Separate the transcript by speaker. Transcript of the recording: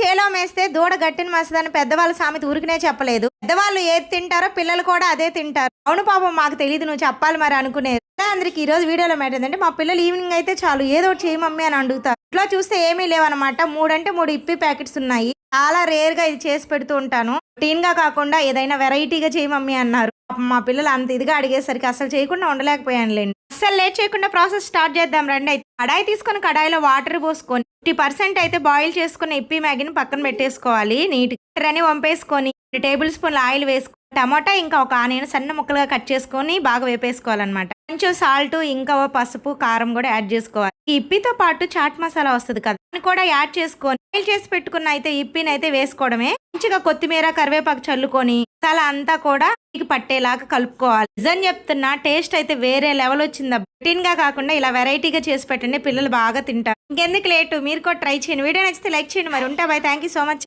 Speaker 1: చేలో మేస్తే దూడ గట్టిన మసదని పెద్దవాళ్ళ సామెత ఊరికినే చెప్పలేదు. పెద్దవాళ్ళు ఏది తింటారో పిల్లలు కూడా అదే తింటారు. అవును పాపం మాకు తెలియదు నువ్వు చెప్పాలి మరి అనుకునేది అందరికి ఈ రోజు వీడియోలో మ్యాటర్ ఏంటంటే మా పిల్లలు ఈవినింగ్ అయితే చాలు ఏదో ఒకటి చేయి మమ్మీ అని అడుగుతారు. ఇట్లా చూస్తే ఏమీ లేవన్నమాట. మూడంటే మూడు ఇప్పి ప్యాకెట్స్ ఉన్నాయి. చాలా రేర్గా ఇది చేసి పెడుతూ ఉంటాను. టీన్గా కాకుండా ఏదైనా వెరైటీగా చేయి మమ్మీ అన్నారు. పాపం మా పిల్లలు అంత ఇదిగా అడిగేసరికి అసలు చేయకుండా ఉండలేకపోయానులేండి. అసలు లేట్ చేయకుండా ప్రాసెస్ స్టార్ట్ చేద్దాం రండి. అయితే కడాయి తీసుకొని కడాయిలో వాటర్ పోసుకొని ఫిఫ్టీ పర్సెంట్ అయితే బాయిల్ చేసుకున్న ఇప్పి మ్యాగీని పక్కన పెట్టేసుకోవాలి నీట్ అని వంపేసుకొని టేబుల్ స్పూన్ల ఆయిల్ వేసుకొని టమాటా ఇంకా ఒక ఆనియన్ సన్న ముక్కలుగా కట్ చేసుకొని బాగా వేపేసుకోవాలన్నమాట. కొంచెం సాల్ట్ ఇంకా పసుపు కారం కూడా యాడ్ చేసుకోవాలి. ఈ ఇప్పితో పాటు చాట్ మసాలా వస్తుంది కదా దాన్ని కూడా యాడ్ చేసుకొని బాయిల్ చేసి పెట్టుకున్న అయితే ఇప్పిని అయితే వేసుకోవడమే. మంచిగా కొత్తిమీర కరివేపాకు చల్లుకొని మసాలా అంతా కూడా పట్టేలాగా కలుపుకోవాలి. నిజం చెప్తున్నా టేస్ట్ అయితే వేరే లెవెల్ వచ్చింది. రొటీన్గా కాకుండా ఇలా వెరైటీగా చేసి పెట్టండి పిల్లలు బాగా తింటారు. ఇంకెందుకు లేటు? మీరు కూడా ట్రై చేయండి. వీడియో నచ్చితే లైక్ చేయండి. మరి ఉంటా. Bye thank you so much.